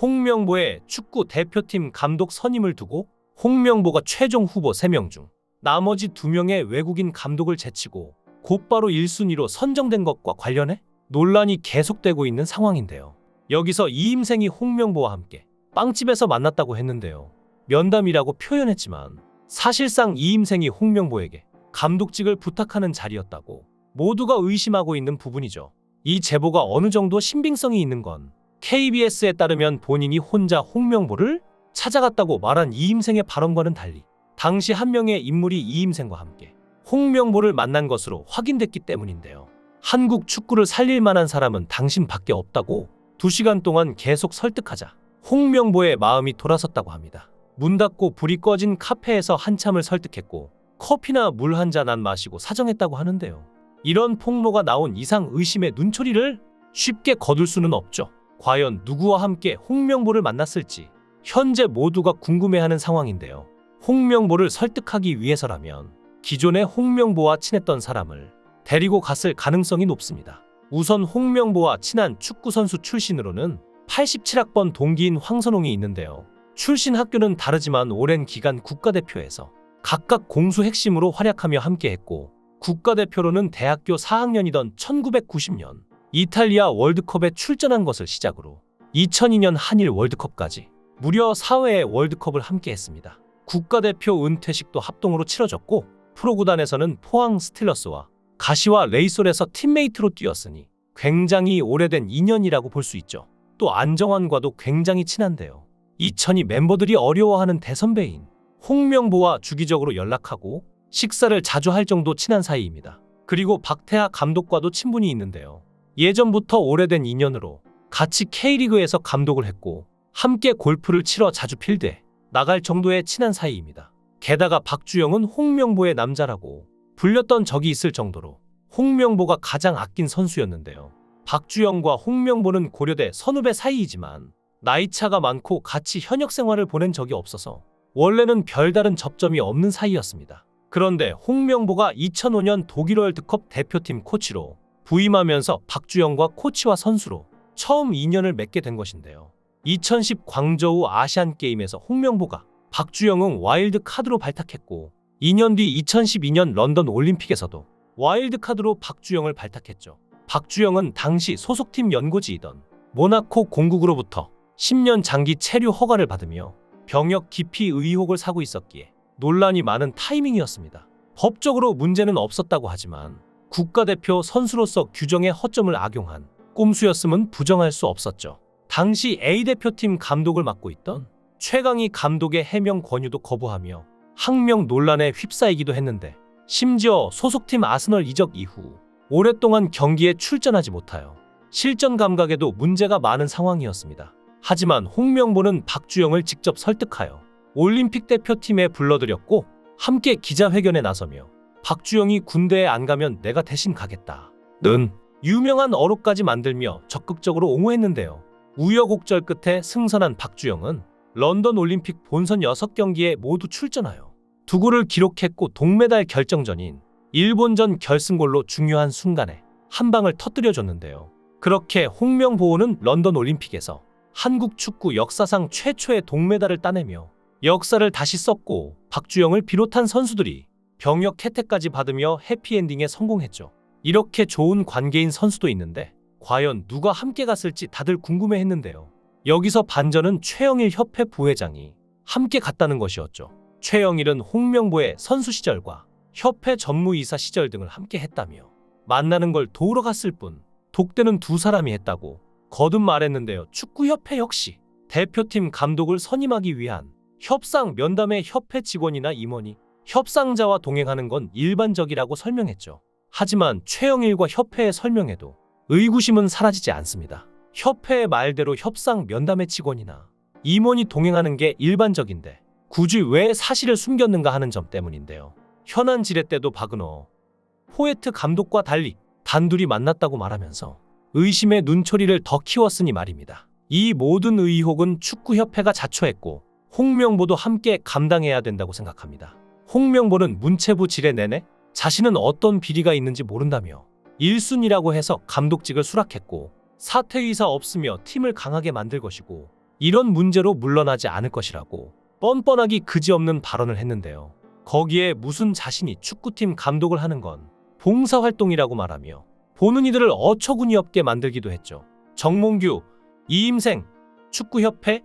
홍명보의 축구 대표팀 감독 선임을 두고 홍명보가 최종 후보 3명 중 나머지 2명의 외국인 감독을 제치고 곧바로 1순위로 선정된 것과 관련해 논란이 계속되고 있는 상황인데요. 여기서 이임생이 홍명보와 함께 빵집에서 만났다고 했는데요. 면담이라고 표현했지만 사실상 이임생이 홍명보에게 감독직을 부탁하는 자리였다고 모두가 의심하고 있는 부분이죠. 이 제보가 어느 정도 신빙성이 있는 건 KBS에 따르면 본인이 혼자 홍명보를 찾아갔다고 말한 이임생의 발언과는 달리 당시 한 명의 인물이 이임생과 함께 홍명보를 만난 것으로 확인됐기 때문인데요. 한국 축구를 살릴 만한 사람은 당신밖에 없다고 두 시간 동안 계속 설득하자 홍명보의 마음이 돌아섰다고 합니다. 문 닫고 불이 꺼진 카페에서 한참을 설득했고 커피나 물 한 잔 안 마시고 사정했다고 하는데요. 이런 폭로가 나온 이상 의심의 눈초리를 쉽게 거둘 수는 없죠. 과연 누구와 함께 홍명보를 만났을지 현재 모두가 궁금해하는 상황인데요. 홍명보를 설득하기 위해서라면 기존의 홍명보와 친했던 사람을 데리고 갔을 가능성이 높습니다. 우선 홍명보와 친한 축구선수 출신으로는 87학번 동기인 황선홍이 있는데요. 출신 학교는 다르지만 오랜 기간 국가대표에서 각각 공수 핵심으로 활약하며 함께했고 국가대표로는 대학교 4학년이던 1990년 이탈리아 월드컵에 출전한 것을 시작으로 2002년 한일 월드컵까지 무려 4회의 월드컵을 함께했습니다. 국가대표 은퇴식도 합동으로 치러졌고 프로구단에서는 포항 스틸러스와 가시와 레이솔에서 팀메이트로 뛰었으니 굉장히 오래된 인연이라고 볼 수 있죠. 또 안정환과도 굉장히 친한데요. 2002 멤버들이 어려워하는 대선배인 홍명보와 주기적으로 연락하고 식사를 자주 할 정도 친한 사이입니다. 그리고 박태하 감독과도 친분이 있는데요. 예전부터 오래된 인연으로 같이 K리그에서 감독을 했고 함께 골프를 치러 자주 필드에 나갈 정도의 친한 사이입니다. 게다가 박주영은 홍명보의 남자라고 불렸던 적이 있을 정도로 홍명보가 가장 아낀 선수였는데요. 박주영과 홍명보는 고려대 선후배 사이이지만 나이차가 많고 같이 현역 생활을 보낸 적이 없어서 원래는 별다른 접점이 없는 사이였습니다. 그런데 홍명보가 2005년 독일 월드컵 대표팀 코치로 부임하면서 박주영과 코치와 선수로 처음 인연을 맺게 된 것인데요. 2010 광저우 아시안 게임에서 홍명보가 박주영은 와일드 카드로 발탁했고 2년 뒤 2012년 런던 올림픽에서도 와일드 카드로 박주영을 발탁했죠. 박주영은 당시 소속팀 연고지이던 모나코 공국으로부터 10년 장기 체류 허가를 받으며 병역 기피 의혹을 사고 있었기에 논란이 많은 타이밍이었습니다. 법적으로 문제는 없었다고 하지만 국가대표 선수로서 규정의 허점을 악용한 꼼수였음은 부정할 수 없었죠. 당시 A대표팀 감독을 맡고 있던 최강희 감독의 해명 권유도 거부하며 항명 논란에 휩싸이기도 했는데 심지어 소속팀 아스널 이적 이후 오랫동안 경기에 출전하지 못하여 실전 감각에도 문제가 많은 상황이었습니다. 하지만 홍명보는 박주영을 직접 설득하여 올림픽 대표팀에 불러들였고 함께 기자회견에 나서며 박주영이 군대에 안 가면 내가 대신 가겠다. 는 유명한 어록까지 만들며 적극적으로 옹호했는데요. 우여곡절 끝에 승선한 박주영은 런던 올림픽 본선 6경기에 모두 출전하여 두 골을 기록했고 동메달 결정전인 일본전 결승골로 중요한 순간에 한 방을 터뜨려줬는데요. 그렇게 홍명보호는 런던 올림픽에서 한국 축구 역사상 최초의 동메달을 따내며 역사를 다시 썼고 박주영을 비롯한 선수들이 병역 혜택까지 받으며 해피엔딩에 성공했죠. 이렇게 좋은 관계인 선수도 있는데 과연 누가 함께 갔을지 다들 궁금해 했는데요. 여기서 반전은 최영일 협회 부회장이 함께 갔다는 것이었죠. 최영일은 홍명보의 선수 시절과 협회 전무이사 시절 등을 함께 했다며 만나는 걸 도우러 갔을 뿐 독대는 두 사람이 했다고 거듭 말했는데요. 축구협회 역시 대표팀 감독을 선임하기 위한 협상 면담의 협회 직원이나 임원이 협상자와 동행하는 건 일반적이라고 설명했죠. 하지만 최영일과 협회의 설명에도 의구심은 사라지지 않습니다. 협회의 말대로 협상 면담의 직원이나 임원이 동행하는 게 일반적인데 굳이 왜 사실을 숨겼는가 하는 점 때문인데요. 현안 지뢰 때도 박은호, 포에트 감독과 달리 단둘이 만났다고 말하면서 의심의 눈초리를 더 키웠으니 말입니다. 이 모든 의혹은 축구협회가 자초했고 홍명보도 함께 감당해야 된다고 생각합니다. 홍명보는 문체부 지뢰 내내 자신은 어떤 비리가 있는지 모른다며 1순위라고 해서 감독직을 수락했고 사퇴 의사 없으며 팀을 강하게 만들 것이고 이런 문제로 물러나지 않을 것이라고 뻔뻔하기 그지없는 발언을 했는데요. 거기에 무슨 자신이 축구팀 감독을 하는 건 봉사활동이라고 말하며 보는 이들을 어처구니 없게 만들기도 했죠. 정몽규, 이임생, 축구협회,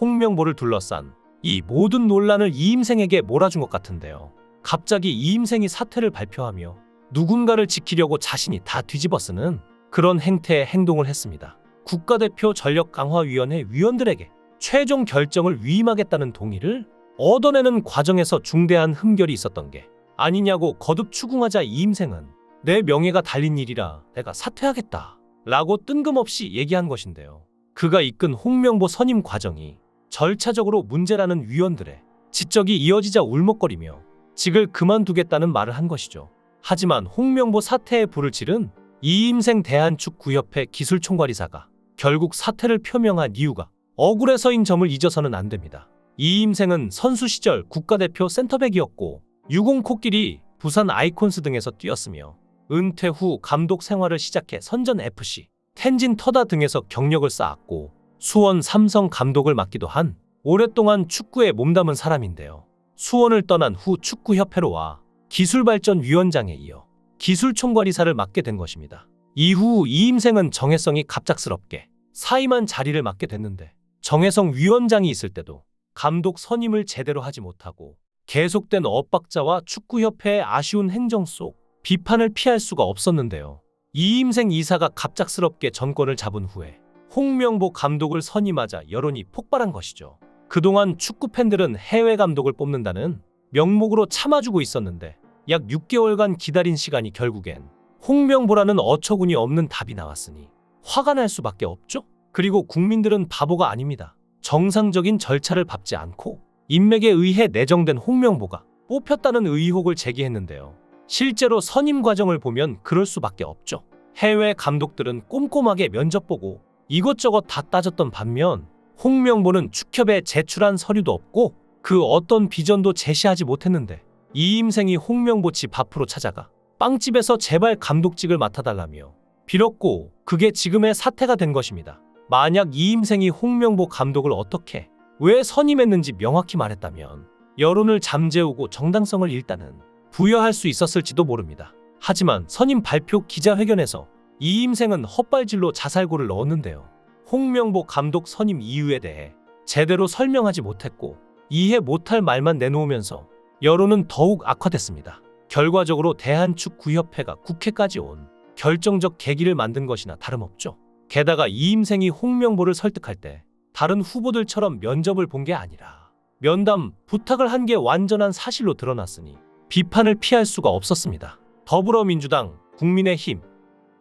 홍명보를 둘러싼 이 모든 논란을 이임생에게 몰아준 것 같은데요. 갑자기 이임생이 사퇴를 발표하며 누군가를 지키려고 자신이 다 뒤집어 쓰는 그런 행태의 행동을 했습니다. 국가대표 전력강화위원회 위원들에게 최종 결정을 위임하겠다는 동의를 얻어내는 과정에서 중대한 흠결이 있었던 게 아니냐고 거듭 추궁하자 이임생은 내 명예가 달린 일이라 내가 사퇴하겠다 라고 뜬금없이 얘기한 것인데요. 그가 이끈 홍명보 선임 과정이 절차적으로 문제라는 위원들의 지적이 이어지자 울먹거리며 직을 그만두겠다는 말을 한 것이죠. 하지만 홍명보 사퇴에 불을 지른 이임생 대한축구협회 기술총괄이사가 결국 사퇴를 표명한 이유가 억울해서인 점을 잊어서는 안 됩니다. 이임생은 선수 시절 국가대표 센터백이었고 유공 코끼리, 부산 아이콘스 등에서 뛰었으며 은퇴 후 감독 생활을 시작해 선전 FC, 텐진 터다 등에서 경력을 쌓았고 수원 삼성 감독을 맡기도 한 오랫동안 축구에 몸담은 사람인데요. 수원을 떠난 후 축구협회로 와 기술발전위원장에 이어 기술총괄이사를 맡게 된 것입니다. 이후 이임생은 정혜성이 갑작스럽게 사임한 자리를 맡게 됐는데 정혜성 위원장이 있을 때도 감독 선임을 제대로 하지 못하고 계속된 엇박자와 축구협회의 아쉬운 행정 속 비판을 피할 수가 없었는데요. 이임생 이사가 갑작스럽게 전권을 잡은 후에 홍명보 감독을 선임하자 여론이 폭발한 것이죠. 그동안 축구 팬들은 해외 감독을 뽑는다는 명목으로 참아주고 있었는데 약 6개월간 기다린 시간이 결국엔 홍명보라는 어처구니 없는 답이 나왔으니 화가 날 수밖에 없죠. 그리고 국민들은 바보가 아닙니다. 정상적인 절차를 밟지 않고 인맥에 의해 내정된 홍명보가 뽑혔다는 의혹을 제기했는데요. 실제로 선임 과정을 보면 그럴 수밖에 없죠. 해외 감독들은 꼼꼼하게 면접 보고 이것저것 다 따졌던 반면 홍명보는 축협에 제출한 서류도 없고 그 어떤 비전도 제시하지 못했는데 이임생이 홍명보 집 앞으로 찾아가 빵집에서 제발 감독직을 맡아달라며 빌었고 그게 지금의 사태가 된 것입니다. 만약 이임생이 홍명보 감독을 어떻게 왜 선임했는지 명확히 말했다면 여론을 잠재우고 정당성을 일단은 부여할 수 있었을지도 모릅니다. 하지만 선임 발표 기자회견에서 이임생은 헛발질로 자살고를 넣었는데요. 홍명보 감독 선임 이유에 대해 제대로 설명하지 못했고 이해 못할 말만 내놓으면서 여론은 더욱 악화됐습니다. 결과적으로 대한축구협회가 국회까지 온 결정적 계기를 만든 것이나 다름없죠. 게다가 이임생이 홍명보를 설득할 때 다른 후보들처럼 면접을 본 게 아니라 면담, 부탁을 한 게 완전한 사실로 드러났으니 비판을 피할 수가 없었습니다. 더불어민주당, 국민의힘,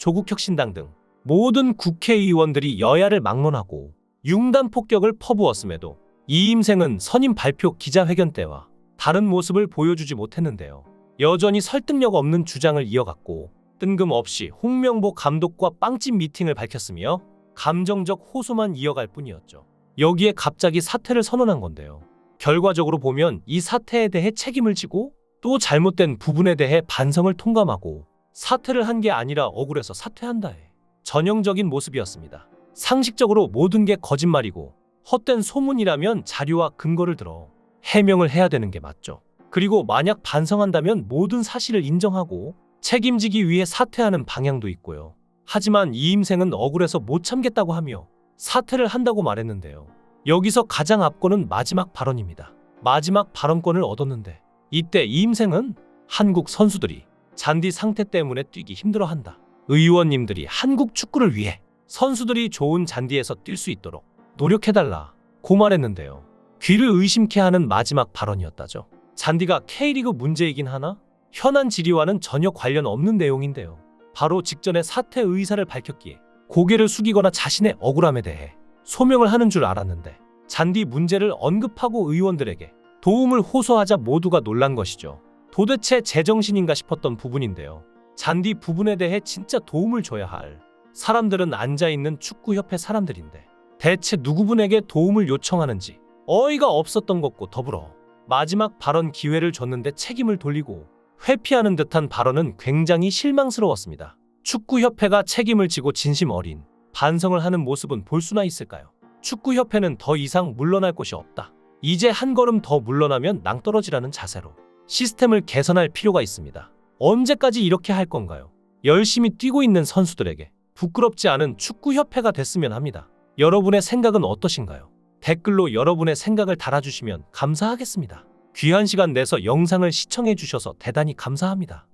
조국혁신당 등 모든 국회의원들이 여야를 막론하고 융단 폭격을 퍼부었음에도 이임생은 선임 발표 기자회견 때와 다른 모습을 보여주지 못했는데요. 여전히 설득력 없는 주장을 이어갔고 뜬금없이 홍명보 감독과 빵집 미팅을 밝혔으며 감정적 호소만 이어갈 뿐이었죠. 여기에 갑자기 사퇴를 선언한 건데요. 결과적으로 보면 이 사태에 대해 책임을 지고 또 잘못된 부분에 대해 반성을 통감하고 사퇴를 한 게 아니라 억울해서 사퇴한다에 전형적인 모습이었습니다. 상식적으로 모든 게 거짓말이고 헛된 소문이라면 자료와 근거를 들어 해명을 해야 되는 게 맞죠. 그리고 만약 반성한다면 모든 사실을 인정하고 책임지기 위해 사퇴하는 방향도 있고요. 하지만 이임생은 억울해서 못 참겠다고 하며 사퇴를 한다고 말했는데요. 여기서 가장 앞권은 마지막 발언입니다. 마지막 발언권을 얻었는데 이때 이임생은 한국 선수들이 잔디 상태 때문에 뛰기 힘들어한다. 의원님들이 한국 축구를 위해 선수들이 좋은 잔디에서 뛸 수 있도록 노력해달라. 고 말했는데요. 귀를 의심케 하는 마지막 발언이었다죠. 잔디가 K리그 문제이긴 하나 현안 질의와는 전혀 관련 없는 내용인데요. 바로 직전에 사퇴 의사를 밝혔기에 고개를 숙이거나 자신의 억울함에 대해 소명을 하는 줄 알았는데 잔디 문제를 언급하고 의원들에게 도움을 호소하자 모두가 놀란 것이죠. 도대체 제정신인가 싶었던 부분인데요. 잔디 부분에 대해 진짜 도움을 줘야 할 사람들은 앉아있는 축구협회 사람들인데 대체 누구분에게 도움을 요청하는지 어이가 없었던 것과 더불어 마지막 발언 기회를 줬는데 책임을 돌리고 회피하는 듯한 발언은 굉장히 실망스러웠습니다. 축구협회가 책임을 지고 진심 어린 반성을 하는 모습은 볼 수나 있을까요? 축구협회는 더 이상 물러날 곳이 없다. 이제 한 걸음 더 물러나면 낭떠러지라는 자세로 시스템을 개선할 필요가 있습니다. 언제까지 이렇게 할 건가요? 열심히 뛰고 있는 선수들에게 부끄럽지 않은 축구협회가 됐으면 합니다. 여러분의 생각은 어떠신가요? 댓글로 여러분의 생각을 달아주시면 감사하겠습니다. 귀한 시간 내서 영상을 시청해 주셔서 대단히 감사합니다.